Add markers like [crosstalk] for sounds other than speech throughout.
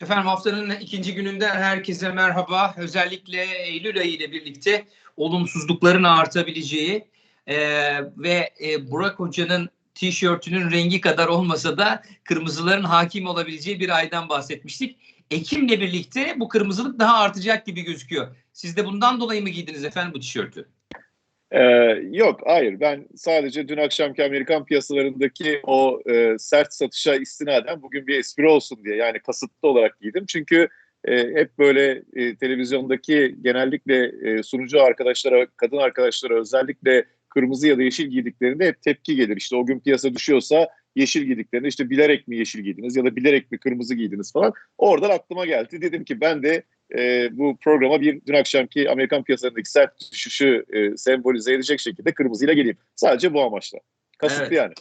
Efendim haftanın ikinci gününden herkese merhaba. Özellikle Eylül ayı ile birlikte olumsuzlukların artabileceği e, ve e, Burak Hoca'nın tişörtünün rengi kadar olmasa da kırmızıların hakim olabileceği bir aydan bahsetmiştik. Ekim'le birlikte bu kırmızılık daha artacak gibi gözüküyor. Siz de bundan dolayı mı giydiniz efendim bu tişörtü? Ee, yok, hayır. Ben sadece dün akşamki Amerikan piyasalarındaki o e, sert satışa istinaden bugün bir espri olsun diye yani kasıtlı olarak giydim. Çünkü e, hep böyle e, televizyondaki genellikle e, sunucu arkadaşlara, kadın arkadaşlara özellikle kırmızı ya da yeşil giydiklerinde hep tepki gelir. İşte o gün piyasa düşüyorsa yeşil giydiklerinde işte bilerek mi yeşil giydiniz ya da bilerek mi kırmızı giydiniz falan. Oradan aklıma geldi. Dedim ki ben de e, bu programa bir dün akşamki Amerikan piyasalarındaki sert düşüşü e, sembolize edecek şekilde kırmızıyla geleyim. Sadece bu amaçla. Kasıtlı Evet. yani.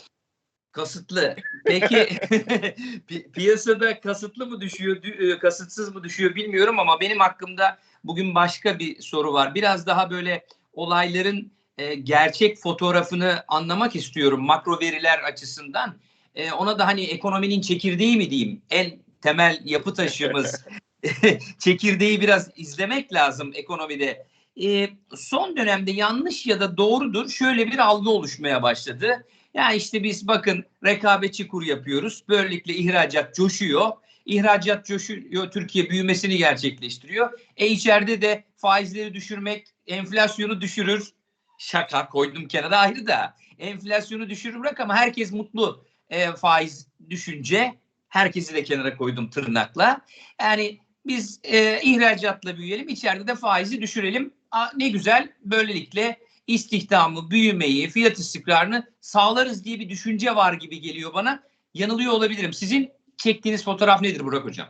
Kasıtlı. Peki [laughs] pi- piyasada kasıtlı mı düşüyor, dü- e, kasıtsız mı düşüyor bilmiyorum ama benim hakkımda bugün başka bir soru var. Biraz daha böyle olayların e, gerçek fotoğrafını anlamak istiyorum makro veriler açısından. E, ona da hani ekonominin çekirdeği mi diyeyim? En temel yapı taşımız [laughs] [laughs] çekirdeği biraz izlemek lazım ekonomide. E, son dönemde yanlış ya da doğrudur şöyle bir algı oluşmaya başladı. Ya işte biz bakın rekabetçi kur yapıyoruz. Böylelikle ihracat coşuyor. İhracat coşuyor, Türkiye büyümesini gerçekleştiriyor. E içeride de faizleri düşürmek enflasyonu düşürür. Şaka koydum kenara ayrı da. Enflasyonu düşürür bırak ama herkes mutlu e, faiz düşünce. Herkesi de kenara koydum tırnakla. Yani biz e, ihracatla büyüyelim, içeride de faizi düşürelim. A, ne güzel böylelikle istihdamı, büyümeyi, fiyat istikrarını sağlarız diye bir düşünce var gibi geliyor bana. Yanılıyor olabilirim. Sizin çektiğiniz fotoğraf nedir Burak Hocam?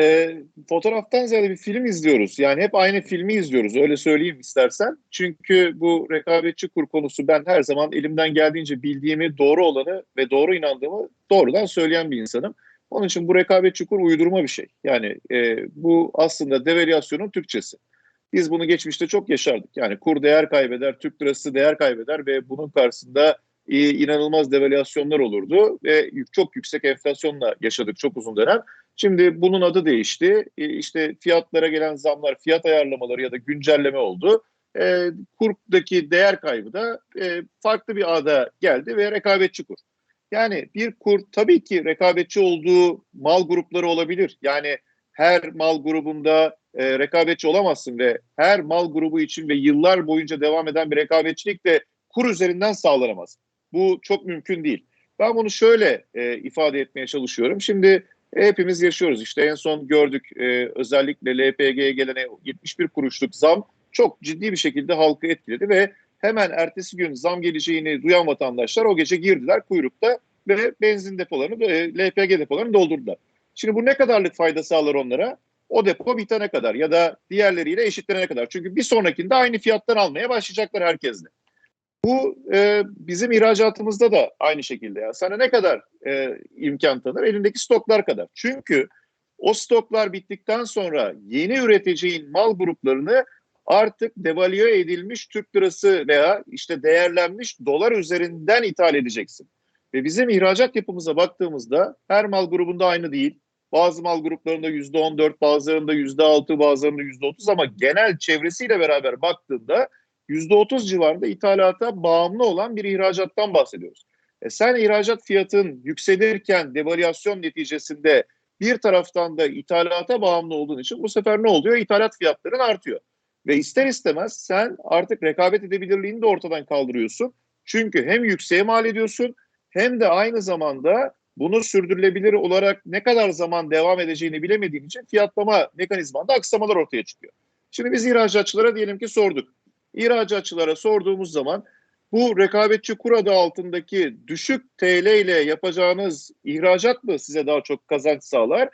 E, fotoğraftan ziyade bir film izliyoruz. Yani hep aynı filmi izliyoruz. Öyle söyleyeyim istersen. Çünkü bu rekabetçi kur konusu ben her zaman elimden geldiğince bildiğimi, doğru olanı ve doğru inandığımı doğrudan söyleyen bir insanım. Onun için bu rekabetçi kur uydurma bir şey. Yani e, bu aslında devalüasyonun Türkçesi. Biz bunu geçmişte çok yaşardık. Yani kur değer kaybeder, Türk lirası değer kaybeder ve bunun karşısında e, inanılmaz devalüasyonlar olurdu ve çok yüksek enflasyonla yaşadık çok uzun dönem. Şimdi bunun adı değişti. E, işte fiyatlara gelen zamlar, fiyat ayarlamaları ya da güncelleme oldu. E, kurdaki değer kaybı da e, farklı bir ada geldi ve rekabetçi kur. Yani bir kur tabii ki rekabetçi olduğu mal grupları olabilir. Yani her mal grubunda e, rekabetçi olamazsın ve her mal grubu için ve yıllar boyunca devam eden bir rekabetçilik de kur üzerinden sağlanamaz. Bu çok mümkün değil. Ben bunu şöyle e, ifade etmeye çalışıyorum. Şimdi hepimiz yaşıyoruz. İşte en son gördük e, özellikle LPG'ye gelen 71 kuruşluk zam çok ciddi bir şekilde halkı etkiledi ve hemen ertesi gün zam geleceğini duyan vatandaşlar o gece girdiler kuyrukta ve benzin depolarını, e, LPG depolarını doldurdular. Şimdi bu ne kadarlık fayda sağlar onlara? O depo bitene kadar ya da diğerleriyle eşitlenene kadar. Çünkü bir sonrakinde aynı fiyattan almaya başlayacaklar herkesle. Bu e, bizim ihracatımızda da aynı şekilde. Ya. Sana ne kadar e, imkan tanır? Elindeki stoklar kadar. Çünkü o stoklar bittikten sonra yeni üreteceğin mal gruplarını artık devalüe edilmiş Türk lirası veya işte değerlenmiş dolar üzerinden ithal edeceksin. Ve bizim ihracat yapımıza baktığımızda her mal grubunda aynı değil. Bazı mal gruplarında yüzde on dört, bazılarında yüzde altı, bazılarında yüzde otuz ama genel çevresiyle beraber baktığında yüzde otuz civarında ithalata bağımlı olan bir ihracattan bahsediyoruz. E sen ihracat fiyatın yükselirken devalüasyon neticesinde bir taraftan da ithalata bağımlı olduğun için bu sefer ne oluyor? İthalat fiyatların artıyor. Ve ister istemez sen artık rekabet edebilirliğini de ortadan kaldırıyorsun. Çünkü hem yükseğe mal ediyorsun hem de aynı zamanda bunu sürdürülebilir olarak ne kadar zaman devam edeceğini bilemediğin için fiyatlama mekanizmanda aksamalar ortaya çıkıyor. Şimdi biz ihracatçılara diyelim ki sorduk. İhracatçılara sorduğumuz zaman bu rekabetçi kur adı altındaki düşük TL ile yapacağınız ihracat mı size daha çok kazanç sağlar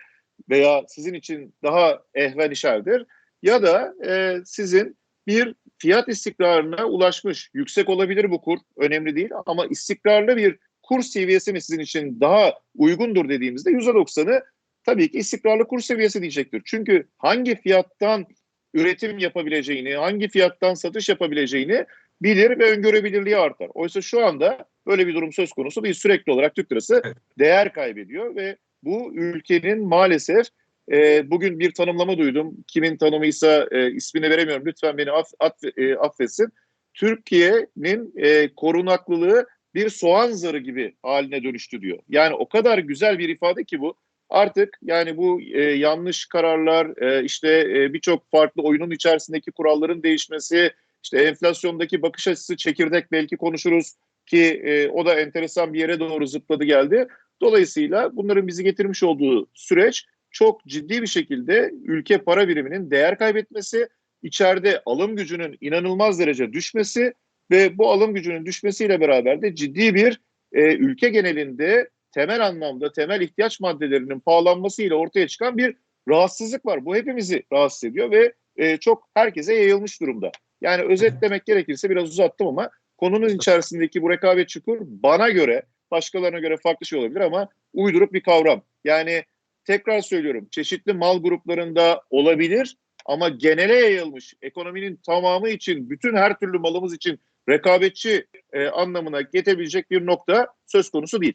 veya sizin için daha ehven işerdir ya da e, sizin bir fiyat istikrarına ulaşmış yüksek olabilir bu kur önemli değil ama istikrarlı bir kur seviyesi mi sizin için daha uygundur dediğimizde %90'ı tabii ki istikrarlı kur seviyesi diyecektir. Çünkü hangi fiyattan üretim yapabileceğini, hangi fiyattan satış yapabileceğini bilir ve öngörebilirliği artar. Oysa şu anda böyle bir durum söz konusu değil. Sürekli olarak Türk lirası değer kaybediyor ve bu ülkenin maalesef e, bugün bir tanımlama duydum. Kimin tanımıysa e, ismini veremiyorum. Lütfen beni aff, aff, e, affetsin. Türkiye'nin e, korunaklılığı bir soğan zarı gibi haline dönüştü diyor. Yani o kadar güzel bir ifade ki bu. Artık yani bu e, yanlış kararlar, e, işte e, birçok farklı oyunun içerisindeki kuralların değişmesi, işte enflasyondaki bakış açısı çekirdek belki konuşuruz ki e, o da enteresan bir yere doğru zıpladı geldi. Dolayısıyla bunların bizi getirmiş olduğu süreç çok ciddi bir şekilde ülke para biriminin değer kaybetmesi, içeride alım gücünün inanılmaz derece düşmesi ve bu alım gücünün düşmesiyle beraber de ciddi bir e, ülke genelinde temel anlamda temel ihtiyaç maddelerinin pahalanmasıyla ortaya çıkan bir rahatsızlık var. Bu hepimizi rahatsız ediyor ve e, çok herkese yayılmış durumda. Yani özetlemek gerekirse biraz uzattım ama konunun içerisindeki bu rekabet çukur bana göre başkalarına göre farklı şey olabilir ama uydurup bir kavram. Yani tekrar söylüyorum çeşitli mal gruplarında olabilir ama genele yayılmış ekonominin tamamı için bütün her türlü malımız için rekabetçi e, anlamına getirebilecek bir nokta söz konusu değil.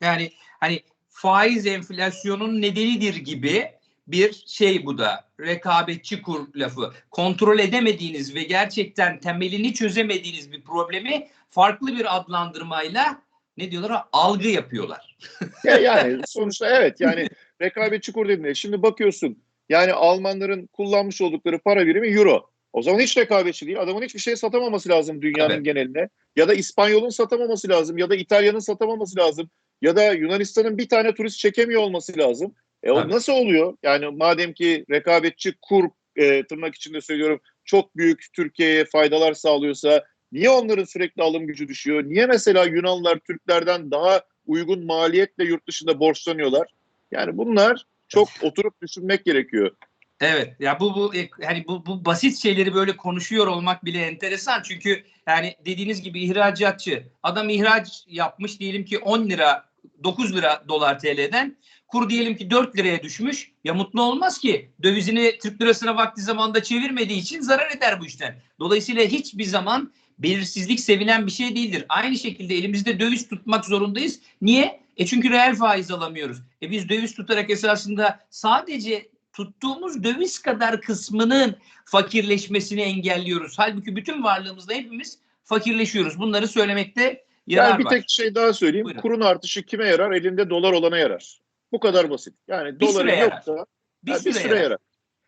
Yani hani faiz enflasyonun nedenidir gibi bir şey bu da rekabetçi kur lafı. Kontrol edemediğiniz ve gerçekten temelini çözemediğiniz bir problemi farklı bir adlandırmayla ne diyorlar algı yapıyorlar. ya yani sonuçta evet yani [laughs] rekabetçi kur dediğinde şimdi bakıyorsun yani Almanların kullanmış oldukları para birimi euro. O zaman hiç rekabetçi değil. Adamın hiçbir şey satamaması lazım dünyanın evet. geneline. Ya da İspanyol'un satamaması lazım. Ya da İtalya'nın satamaması lazım. Ya da Yunanistan'ın bir tane turist çekemiyor olması lazım. E o evet. nasıl oluyor? Yani madem ki rekabetçi kur e, tırnak içinde söylüyorum çok büyük Türkiye'ye faydalar sağlıyorsa niye onların sürekli alım gücü düşüyor? Niye mesela Yunanlılar Türklerden daha uygun maliyetle yurt dışında borçlanıyorlar? Yani bunlar çok [laughs] oturup düşünmek gerekiyor. Evet ya bu bu hani bu, bu basit şeyleri böyle konuşuyor olmak bile enteresan çünkü yani dediğiniz gibi ihracatçı adam ihraç yapmış diyelim ki 10 lira 9 lira dolar TL'den kur diyelim ki 4 liraya düşmüş ya mutlu olmaz ki dövizini Türk lirasına vakti zamanda çevirmediği için zarar eder bu işten. Dolayısıyla hiçbir zaman belirsizlik sevilen bir şey değildir. Aynı şekilde elimizde döviz tutmak zorundayız. Niye? E çünkü reel faiz alamıyoruz. E biz döviz tutarak esasında sadece tuttuğumuz döviz kadar kısmının fakirleşmesini engelliyoruz. Halbuki bütün varlığımızda hepimiz fakirleşiyoruz. Bunları söylemekte yarar yani bir var. tek şey daha söyleyeyim. Buyurun. Kurun artışı kime yarar? Elinde dolar olana yarar. Bu kadar basit. Yani bir doların yoksa bir, yani süre, bir süre yarar. yarar.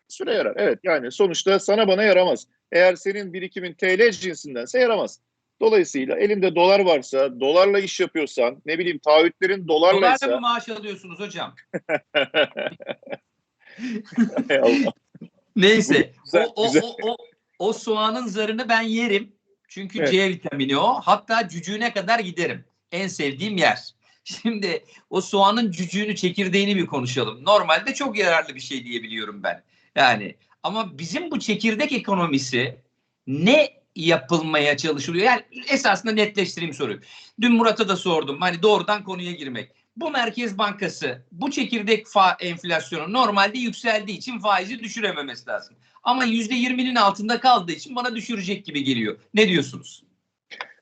Süre yarar. Evet yani sonuçta sana bana yaramaz. Eğer senin birikimin TL cinsindense yaramaz. Dolayısıyla elinde dolar varsa, dolarla iş yapıyorsan, ne bileyim taahhütlerin dolarlaysa... Dolarla mı maaş alıyorsunuz hocam? [laughs] Neyse. Güzel, o, o, güzel. o, o, o soğanın zarını ben yerim. Çünkü Evet. C vitamini o. Hatta cücüğüne kadar giderim. En sevdiğim yer. [laughs] Şimdi o soğanın cücüğünü, çekirdeğini bir konuşalım. Normalde çok yararlı bir şey diyebiliyorum ben. Yani ama bizim bu çekirdek ekonomisi ne yapılmaya çalışılıyor? Yani esasında netleştireyim soruyu. Dün Murat'a da sordum. Hani doğrudan konuya girmek. Bu Merkez Bankası bu çekirdek fa enflasyonu normalde yükseldiği için faizi düşürememesi lazım. Ama %20'nin altında kaldığı için bana düşürecek gibi geliyor. Ne diyorsunuz?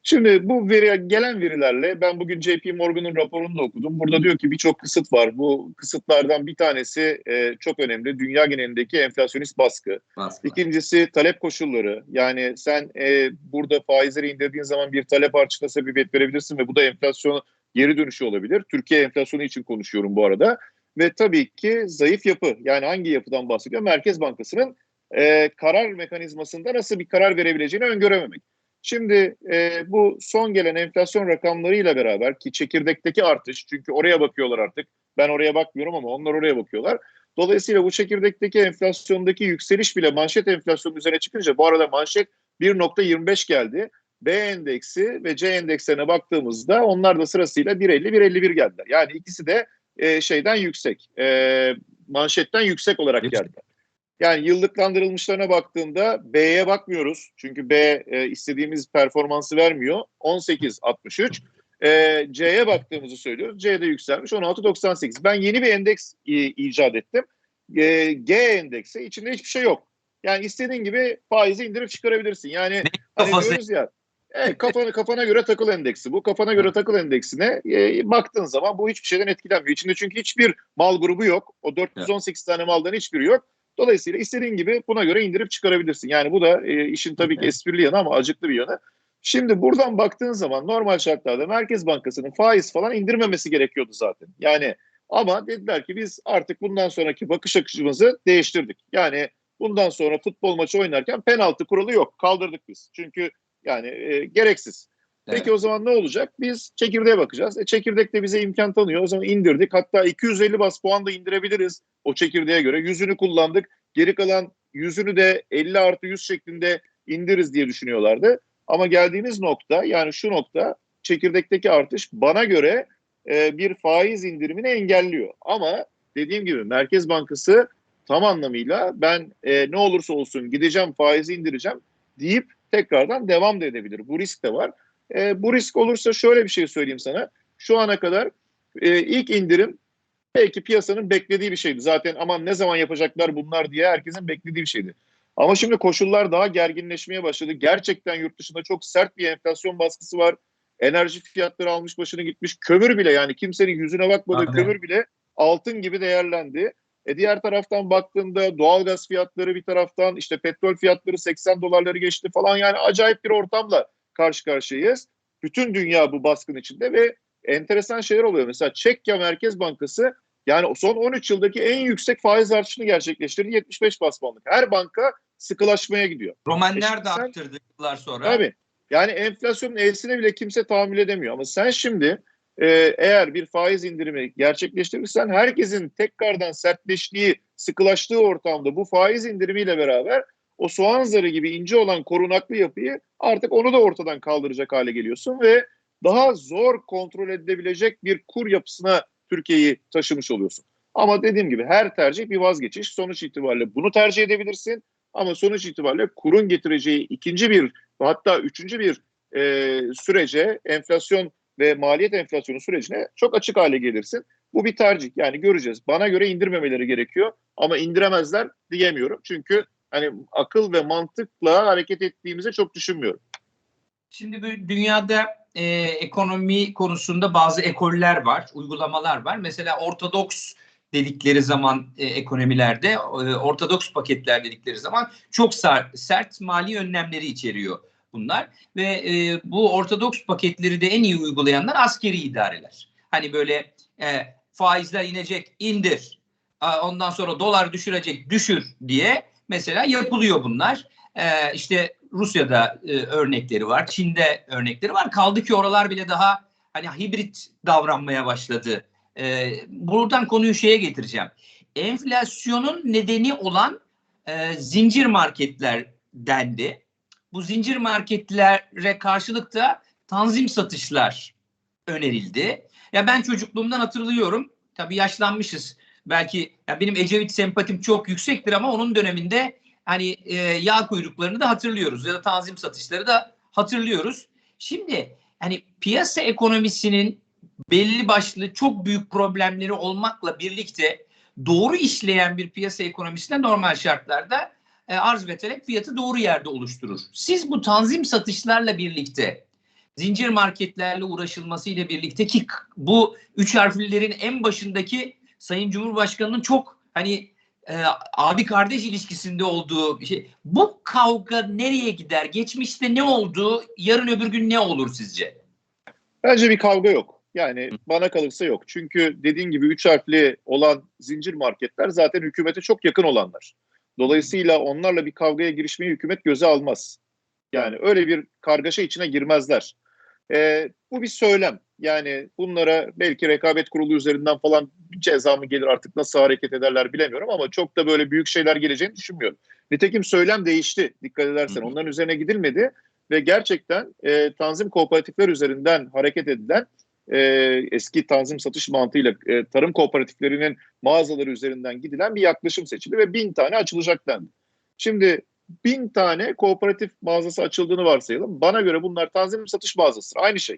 Şimdi bu veri, gelen verilerle ben bugün JP Morgan'ın raporunu da okudum. Burada diyor ki birçok kısıt var. Bu kısıtlardan bir tanesi e, çok önemli. Dünya genelindeki enflasyonist baskı. Baskı. İkincisi talep koşulları. Yani sen e, burada faizleri indirdiğin zaman bir talep artışına sebebiyet verebilirsin ve bu da enflasyon geri dönüşü olabilir. Türkiye enflasyonu için konuşuyorum bu arada. Ve tabii ki zayıf yapı. Yani hangi yapıdan bahsediyor? Merkez Bankası'nın e, karar mekanizmasında nasıl bir karar verebileceğini öngörememek. Şimdi e, bu son gelen enflasyon rakamlarıyla beraber ki çekirdekteki artış çünkü oraya bakıyorlar artık. Ben oraya bakmıyorum ama onlar oraya bakıyorlar. Dolayısıyla bu çekirdekteki enflasyondaki yükseliş bile manşet enflasyonun üzerine çıkınca bu arada manşet 1.25 geldi. B endeksi ve C endekslerine baktığımızda onlar da sırasıyla 1.50-1.51 geldiler. Yani ikisi de e, şeyden yüksek, e, manşetten yüksek olarak geldiler. Yani yıllıklandırılmışlarına baktığında B'ye bakmıyoruz. Çünkü B e, istediğimiz performansı vermiyor. 18.63. E, C'ye baktığımızı söylüyoruz. C'de yükselmiş 16.98. Ben yeni bir endeks i- icat ettim. E, G endeksi içinde hiçbir şey yok. Yani istediğin gibi faizi indirip çıkarabilirsin. Yani hani diyoruz ya Evet, kafana, kafana göre takıl endeksi bu. Kafana göre takıl endeksine e, baktığın zaman bu hiçbir şeyden etkilenmiyor. İçinde çünkü hiçbir mal grubu yok. O 418 tane maldan hiçbiri yok. Dolayısıyla istediğin gibi buna göre indirip çıkarabilirsin. Yani bu da e, işin tabii ki esprili yanı ama acıklı bir yanı. Şimdi buradan baktığın zaman normal şartlarda Merkez Bankası'nın faiz falan indirmemesi gerekiyordu zaten. Yani ama dediler ki biz artık bundan sonraki bakış açımızı değiştirdik. Yani bundan sonra futbol maçı oynarken penaltı kuralı yok. Kaldırdık biz. Çünkü yani e, gereksiz. Peki Evet. o zaman ne olacak? Biz çekirdeğe bakacağız. E, çekirdek de bize imkan tanıyor. O zaman indirdik. Hatta 250 bas puan da indirebiliriz o çekirdeğe göre. Yüzünü kullandık. Geri kalan yüzünü de 50 artı 100 şeklinde indiririz diye düşünüyorlardı. Ama geldiğimiz nokta yani şu nokta çekirdekteki artış bana göre e, bir faiz indirimini engelliyor. Ama dediğim gibi Merkez Bankası tam anlamıyla ben e, ne olursa olsun gideceğim faizi indireceğim deyip tekrardan devam da edebilir. Bu risk de var. E, bu risk olursa şöyle bir şey söyleyeyim sana. Şu ana kadar e, ilk indirim belki piyasanın beklediği bir şeydi. Zaten aman ne zaman yapacaklar bunlar diye herkesin beklediği bir şeydi. Ama şimdi koşullar daha gerginleşmeye başladı. Gerçekten yurt dışında çok sert bir enflasyon baskısı var. Enerji fiyatları almış başını gitmiş. Kömür bile yani kimsenin yüzüne bakmadığı Aynen. kömür bile altın gibi değerlendi. E diğer taraftan baktığında doğalgaz fiyatları bir taraftan işte petrol fiyatları 80 dolarları geçti falan yani acayip bir ortamla karşı karşıyayız. Bütün dünya bu baskın içinde ve enteresan şeyler oluyor. Mesela Çekya Merkez Bankası yani son 13 yıldaki en yüksek faiz artışını gerçekleştirdi 75 bas puanlık. Her banka sıkılaşmaya gidiyor. Romanlar E da arttırdı yıllar sonra. Tabii. Yani enflasyonun elsine bile kimse tahammül edemiyor. Ama sen şimdi e, eğer bir faiz indirimi gerçekleştirirsen herkesin tekrardan sertleştiği, sıkılaştığı ortamda bu faiz indirimiyle beraber o soğan zarı gibi ince olan korunaklı yapıyı artık onu da ortadan kaldıracak hale geliyorsun ve daha zor kontrol edilebilecek bir kur yapısına Türkiye'yi taşımış oluyorsun. Ama dediğim gibi her tercih bir vazgeçiş. Sonuç itibariyle bunu tercih edebilirsin. Ama sonuç itibariyle kurun getireceği ikinci bir hatta üçüncü bir e, sürece enflasyon ve maliyet enflasyonu sürecine çok açık hale gelirsin. Bu bir tercih yani göreceğiz. Bana göre indirmemeleri gerekiyor ama indiremezler diyemiyorum. Çünkü hani akıl ve mantıkla hareket ettiğimizi çok düşünmüyorum. Şimdi bu dünyada e, ekonomi konusunda bazı ekoller var, uygulamalar var. Mesela ortodoks dedikleri zaman e, ekonomilerde, e, ortodoks paketler dedikleri zaman çok sert, sert mali önlemleri içeriyor bunlar. Ve e, bu ortodoks paketleri de en iyi uygulayanlar askeri idareler. Hani böyle e, faizler inecek, indir. Ondan sonra dolar düşürecek, düşür diye mesela yapılıyor bunlar. E, işte Rusya'da e, örnekleri var, Çin'de örnekleri var. Kaldı ki oralar bile daha hani hibrit davranmaya başladı. E, buradan konuyu şeye getireceğim. Enflasyonun nedeni olan e, zincir marketler dendi. Bu zincir marketlere karşılık da tanzim satışlar önerildi. Ya ben çocukluğumdan hatırlıyorum. Tabii yaşlanmışız. Belki ya benim Ecevit sempatim çok yüksektir ama onun döneminde hani e, yağ kuyruklarını da hatırlıyoruz ya da tanzim satışları da hatırlıyoruz. Şimdi hani piyasa ekonomisinin belli başlı çok büyük problemleri olmakla birlikte doğru işleyen bir piyasa ekonomisinde normal şartlarda e, arz ve talep fiyatı doğru yerde oluşturur. Siz bu tanzim satışlarla birlikte zincir marketlerle uğraşılması ile birlikte ki bu üç harflilerin en başındaki Sayın Cumhurbaşkanı'nın çok hani e, abi kardeş ilişkisinde olduğu şey. Bu kavga nereye gider? Geçmişte ne oldu? Yarın öbür gün ne olur sizce? Bence bir kavga yok. Yani bana kalırsa yok. Çünkü dediğin gibi üç harfli olan zincir marketler zaten hükümete çok yakın olanlar. Dolayısıyla onlarla bir kavgaya girişmeyi hükümet göze almaz. Yani öyle bir kargaşa içine girmezler. Ee, bu bir söylem. Yani bunlara belki rekabet kurulu üzerinden falan ceza mı gelir artık nasıl hareket ederler bilemiyorum ama çok da böyle büyük şeyler geleceğini düşünmüyorum. Nitekim söylem değişti dikkat edersen. Hı. Onların üzerine gidilmedi ve gerçekten e, tanzim kooperatifler üzerinden hareket edilen e, eski tanzim satış mantığıyla e, tarım kooperatiflerinin mağazaları üzerinden gidilen bir yaklaşım seçildi ve bin tane açılacak dendi. Şimdi bin tane kooperatif mağazası açıldığını varsayalım. Bana göre bunlar tanzim satış mağazası. Aynı şey.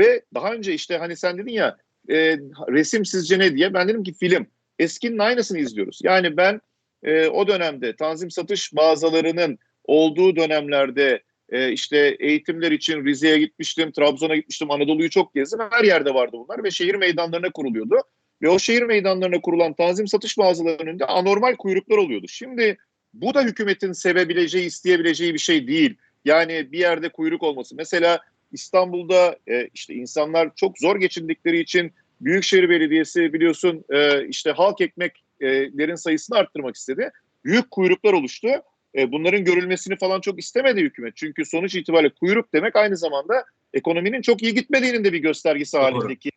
Ve daha önce işte hani sen dedin ya e, resim sizce ne diye ben dedim ki film. Eskinin aynısını izliyoruz. Yani ben e, o dönemde tanzim satış mağazalarının olduğu dönemlerde e, işte eğitimler için Rize'ye gitmiştim, Trabzon'a gitmiştim, Anadolu'yu çok gezdim. Her yerde vardı bunlar ve şehir meydanlarına kuruluyordu. Ve o şehir meydanlarına kurulan tanzim satış mağazalarının önünde anormal kuyruklar oluyordu. Şimdi bu da hükümetin sevebileceği, isteyebileceği bir şey değil. Yani bir yerde kuyruk olması. Mesela İstanbul'da e, işte insanlar çok zor geçindikleri için Büyükşehir Belediyesi biliyorsun e, işte halk ekmeklerin sayısını arttırmak istedi. Büyük kuyruklar oluştu. E, bunların görülmesini falan çok istemedi hükümet. Çünkü sonuç itibariyle kuyruk demek aynı zamanda ekonominin çok iyi gitmediğinin de bir göstergesi halindeki.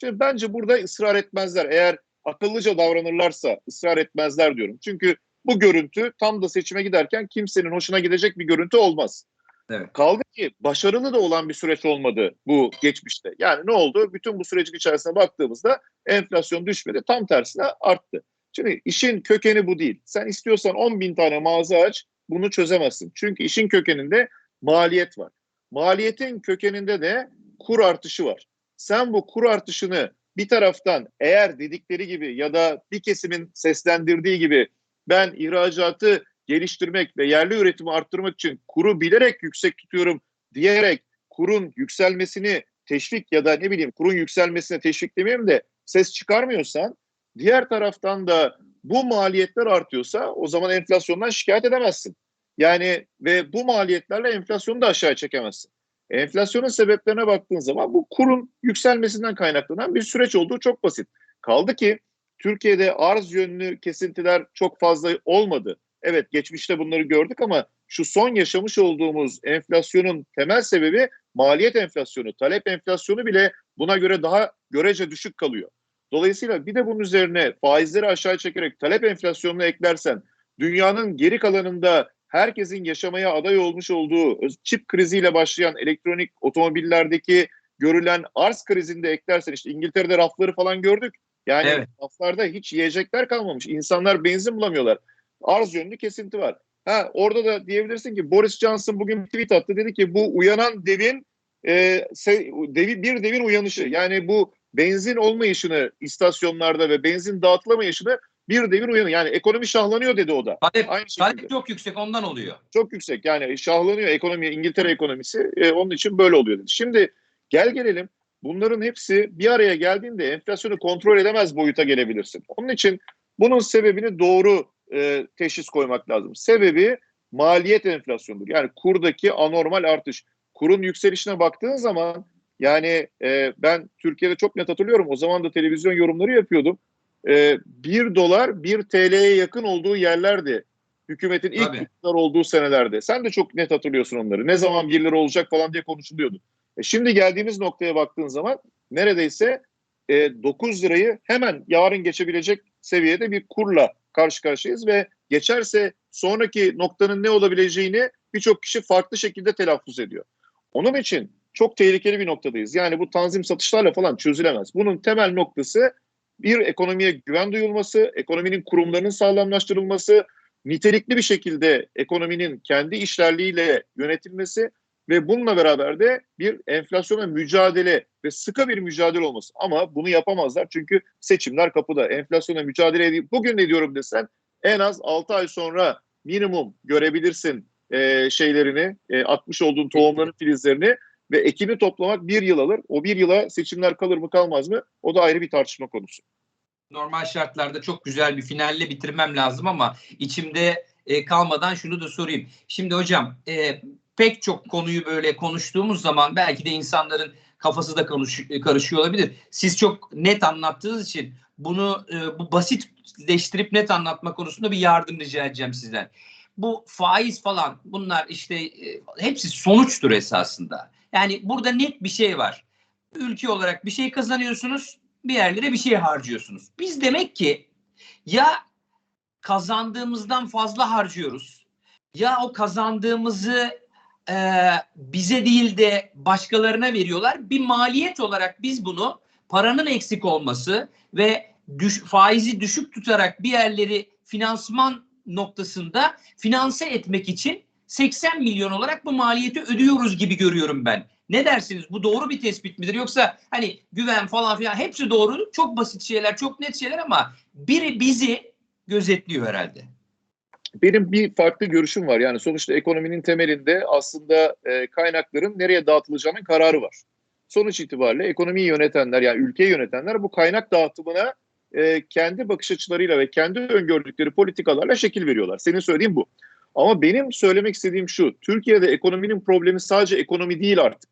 Şimdi bence burada ısrar etmezler. Eğer akıllıca davranırlarsa ısrar etmezler diyorum. Çünkü bu görüntü tam da seçime giderken kimsenin hoşuna gidecek bir görüntü olmaz. Evet. Kaldı ki başarılı da olan bir süreç olmadı bu geçmişte. Yani ne oldu? Bütün bu sürecin içerisine baktığımızda enflasyon düşmedi. Tam tersine arttı. Şimdi işin kökeni bu değil. Sen istiyorsan 10 bin tane mağaza aç bunu çözemezsin. Çünkü işin kökeninde maliyet var. Maliyetin kökeninde de kur artışı var. Sen bu kur artışını bir taraftan eğer dedikleri gibi ya da bir kesimin seslendirdiği gibi ben ihracatı geliştirmek ve yerli üretimi arttırmak için kuru bilerek yüksek tutuyorum diyerek kurun yükselmesini teşvik ya da ne bileyim kurun yükselmesine teşvik demeyeyim de ses çıkarmıyorsan diğer taraftan da bu maliyetler artıyorsa o zaman enflasyondan şikayet edemezsin. Yani ve bu maliyetlerle enflasyonu da aşağı çekemezsin. Enflasyonun sebeplerine baktığın zaman bu kurun yükselmesinden kaynaklanan bir süreç olduğu çok basit. Kaldı ki Türkiye'de arz yönlü kesintiler çok fazla olmadı. Evet geçmişte bunları gördük ama şu son yaşamış olduğumuz enflasyonun temel sebebi maliyet enflasyonu, talep enflasyonu bile buna göre daha görece düşük kalıyor. Dolayısıyla bir de bunun üzerine faizleri aşağı çekerek talep enflasyonunu eklersen dünyanın geri kalanında herkesin yaşamaya aday olmuş olduğu çip kriziyle başlayan elektronik otomobillerdeki görülen arz krizinde eklersen işte İngiltere'de rafları falan gördük. Yani Evet. raflarda hiç yiyecekler kalmamış. İnsanlar benzin bulamıyorlar. Arz yönlü kesinti var. Ha orada da diyebilirsin ki Boris Johnson bugün tweet attı. Dedi ki bu uyanan devin e, se- devi, bir devin uyanışı. Yani bu benzin olmayışını istasyonlarda ve benzin dağıtılamayışını bir devin uyanı. Yani ekonomi şahlanıyor dedi o da. Talep, Aynı şekilde. talep çok yüksek ondan oluyor. Çok yüksek. Yani şahlanıyor ekonomi, İngiltere ekonomisi. E, onun için böyle oluyor dedi. Şimdi gel gelelim. Bunların hepsi bir araya geldiğinde enflasyonu kontrol edemez boyuta gelebilirsin. Onun için bunun sebebini doğru e, teşhis koymak lazım. Sebebi maliyet enflasyonudur. Yani kurdaki anormal artış. Kurun yükselişine baktığın zaman yani e, ben Türkiye'de çok net hatırlıyorum. O zaman da televizyon yorumları yapıyordum. E, 1 dolar 1 TL'ye yakın olduğu yerlerdi. Hükümetin ilk iktidar olduğu senelerde. Sen de çok net hatırlıyorsun onları. Ne zaman 1 lira olacak falan diye konuşuluyordu. E şimdi geldiğimiz noktaya baktığın zaman neredeyse e, 9 lirayı hemen yarın geçebilecek seviyede bir kurla karşı karşıyayız ve geçerse sonraki noktanın ne olabileceğini birçok kişi farklı şekilde telaffuz ediyor. Onun için çok tehlikeli bir noktadayız. Yani bu tanzim satışlarla falan çözülemez. Bunun temel noktası bir ekonomiye güven duyulması, ekonominin kurumlarının sağlamlaştırılması, nitelikli bir şekilde ekonominin kendi işlerliğiyle yönetilmesi ve bununla beraber de bir enflasyona mücadele ve sıkı bir mücadele olması. Ama bunu yapamazlar çünkü seçimler kapıda. Enflasyona mücadele edip bugün ne diyorum desen en az 6 ay sonra minimum görebilirsin e, şeylerini, e, atmış olduğun tohumların filizlerini ve ekini toplamak bir yıl alır. O bir yıla seçimler kalır mı kalmaz mı? O da ayrı bir tartışma konusu. Normal şartlarda çok güzel bir finalle bitirmem lazım ama içimde e, kalmadan şunu da sorayım. Şimdi hocam e, pek çok konuyu böyle konuştuğumuz zaman belki de insanların kafası da karışıyor olabilir. Siz çok net anlattığınız için bunu e, bu basitleştirip net anlatma konusunda bir yardım rica edeceğim sizden. Bu faiz falan bunlar işte e, hepsi sonuçtur esasında. Yani burada net bir şey var. Ülke olarak bir şey kazanıyorsunuz, bir yerlere bir şey harcıyorsunuz. Biz demek ki ya kazandığımızdan fazla harcıyoruz ya o kazandığımızı e, bize değil de başkalarına veriyorlar. Bir maliyet olarak biz bunu paranın eksik olması ve düş, faizi düşük tutarak bir yerleri finansman noktasında finanse etmek için 80 milyon olarak bu maliyeti ödüyoruz gibi görüyorum ben. Ne dersiniz? Bu doğru bir tespit midir? Yoksa hani güven falan filan hepsi doğru. Çok basit şeyler, çok net şeyler ama biri bizi gözetliyor herhalde. Benim bir farklı görüşüm var. Yani sonuçta ekonominin temelinde aslında e, kaynakların nereye dağıtılacağının kararı var. Sonuç itibariyle ekonomiyi yönetenler yani ülkeyi yönetenler bu kaynak dağıtımına e, kendi bakış açılarıyla ve kendi öngördükleri politikalarla şekil veriyorlar. Senin söylediğin bu. Ama benim söylemek istediğim şu. Türkiye'de ekonominin problemi sadece ekonomi değil artık.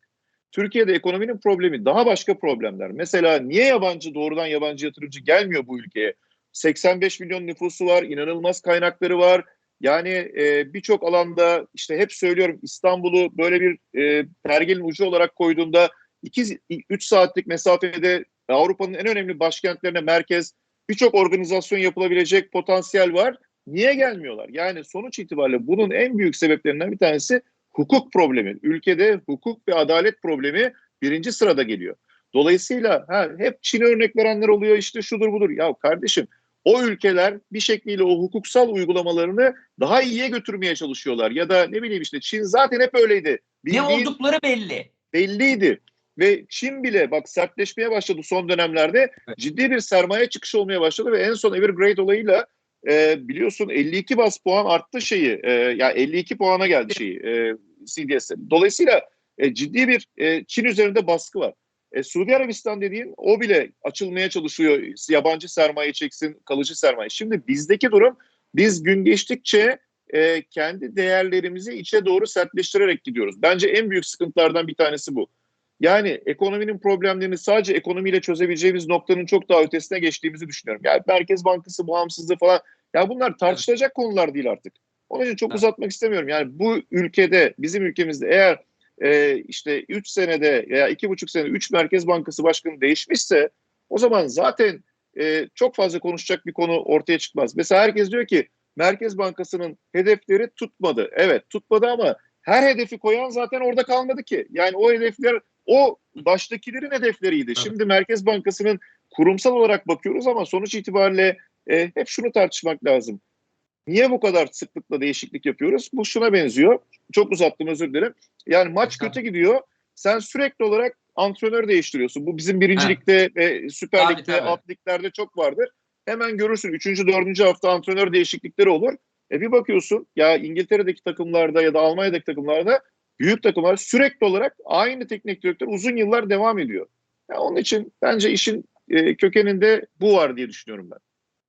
Türkiye'de ekonominin problemi daha başka problemler. Mesela niye yabancı doğrudan yabancı yatırımcı gelmiyor bu ülkeye? 85 milyon nüfusu var, inanılmaz kaynakları var. Yani e, birçok alanda işte hep söylüyorum İstanbul'u böyle bir e, pergelin ucu olarak koyduğunda 2-3 saatlik mesafede Avrupa'nın en önemli başkentlerine merkez birçok organizasyon yapılabilecek potansiyel var. Niye gelmiyorlar? Yani sonuç itibariyle bunun en büyük sebeplerinden bir tanesi hukuk problemi. Ülkede hukuk ve adalet problemi birinci sırada geliyor. Dolayısıyla ha, hep Çin örnek verenler oluyor işte şudur budur. Ya kardeşim o ülkeler bir şekliyle o hukuksal uygulamalarını daha iyiye götürmeye çalışıyorlar. Ya da ne bileyim işte Çin zaten hep öyleydi. Ne Bildiğin oldukları belli. belliydi. Ve Çin bile bak sertleşmeye başladı son dönemlerde. Evet. Ciddi bir sermaye çıkışı olmaya başladı ve en son Evergrande olayıyla e, biliyorsun 52 bas puan arttı şeyi. E, ya 52 puana geldi şeyi e, CDS'e. Dolayısıyla e, ciddi bir e, Çin üzerinde baskı var. E, Suudi Arabistan dediğin o bile açılmaya çalışıyor. Yabancı sermaye çeksin, kalıcı sermaye. Şimdi bizdeki durum biz gün geçtikçe e, kendi değerlerimizi içe doğru sertleştirerek gidiyoruz. Bence en büyük sıkıntılardan bir tanesi bu. Yani ekonominin problemlerini sadece ekonomiyle çözebileceğimiz noktanın çok daha ötesine geçtiğimizi düşünüyorum. Yani Merkez Bankası bağımsızlığı falan ya bunlar tartışılacak konular değil artık. Onun için çok Evet. uzatmak istemiyorum. Yani bu ülkede, bizim ülkemizde eğer e, işte 3 senede veya 2,5 senede 3 Merkez Bankası Başkanı değişmişse o zaman zaten e, çok fazla konuşacak bir konu ortaya çıkmaz. Mesela herkes diyor ki Merkez Bankası'nın hedefleri tutmadı. Evet tutmadı ama her hedefi koyan zaten orada kalmadı ki. Yani o hedefler o baştakilerin hedefleriydi. Evet. Şimdi Merkez Bankası'nın kurumsal olarak bakıyoruz ama sonuç itibariyle e, hep şunu tartışmak lazım. Niye bu kadar sıklıkla değişiklik yapıyoruz? Bu şuna benziyor. Çok uzattım özür dilerim. Yani maç kötü gidiyor. Sen sürekli olarak antrenör değiştiriyorsun. Bu bizim birinci Ha. ligde ve Süper Lig'de, alt liglerde çok vardır. Hemen görürsün. Üçüncü, dördüncü hafta antrenör değişiklikleri olur. E bir bakıyorsun ya İngiltere'deki takımlarda ya da Almanya'daki takımlarda büyük takımlar sürekli olarak aynı teknik direktör uzun yıllar devam ediyor. Ya onun için bence işin e, kökeninde bu var diye düşünüyorum ben.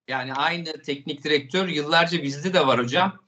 Yani aynı teknik direktör yıllarca bizde de var hocam.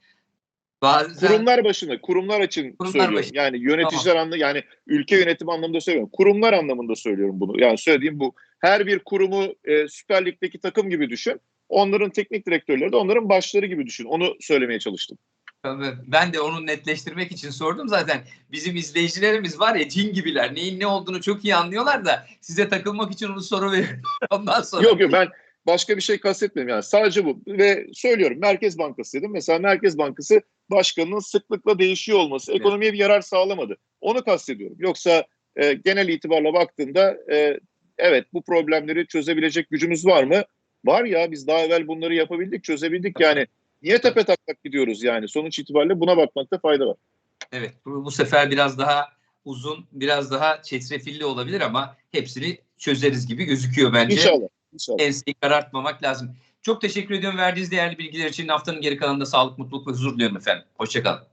Bazen Kurumlar başında, kurumlar için Kurumlar söylüyorum. başında. Yani yöneticiler anlamında, yani ülke yönetimi anlamında söylüyorum. Kurumlar anlamında söylüyorum bunu. Yani söylediğim bu. Her bir kurumu e, Süper Lig'deki takım gibi düşün. Onların teknik direktörleri de onların başları gibi düşün. Onu söylemeye çalıştım. Tabii. Ben de onu netleştirmek için sordum zaten. Bizim izleyicilerimiz var ya cin gibiler. Neyin ne olduğunu çok iyi anlıyorlar da size takılmak için onu soru veriyorum. [laughs] Ondan sonra. Yok yok ben başka bir şey kastetmedim yani. Sadece bu. Ve söylüyorum Merkez Bankası dedim. Mesela Merkez Bankası başkanının sıklıkla değişiyor olması ekonomiye bir yarar sağlamadı. Onu kastediyorum. Yoksa e, genel itibarla baktığında e, evet bu problemleri çözebilecek gücümüz var mı? Var ya biz daha evvel bunları yapabildik, çözebildik yani. Niye tepe taklak gidiyoruz yani? Sonuç itibariyle buna bakmakta fayda var. Evet bu, bu sefer biraz daha uzun, biraz daha çetrefilli olabilir ama hepsini çözeriz gibi gözüküyor bence. İnşallah. İnşallah. Enseyi karartmamak lazım. Çok teşekkür ediyorum verdiğiniz değerli bilgiler için. Haftanın geri kalanında sağlık, mutluluk ve huzur diliyorum efendim. Hoşçakalın.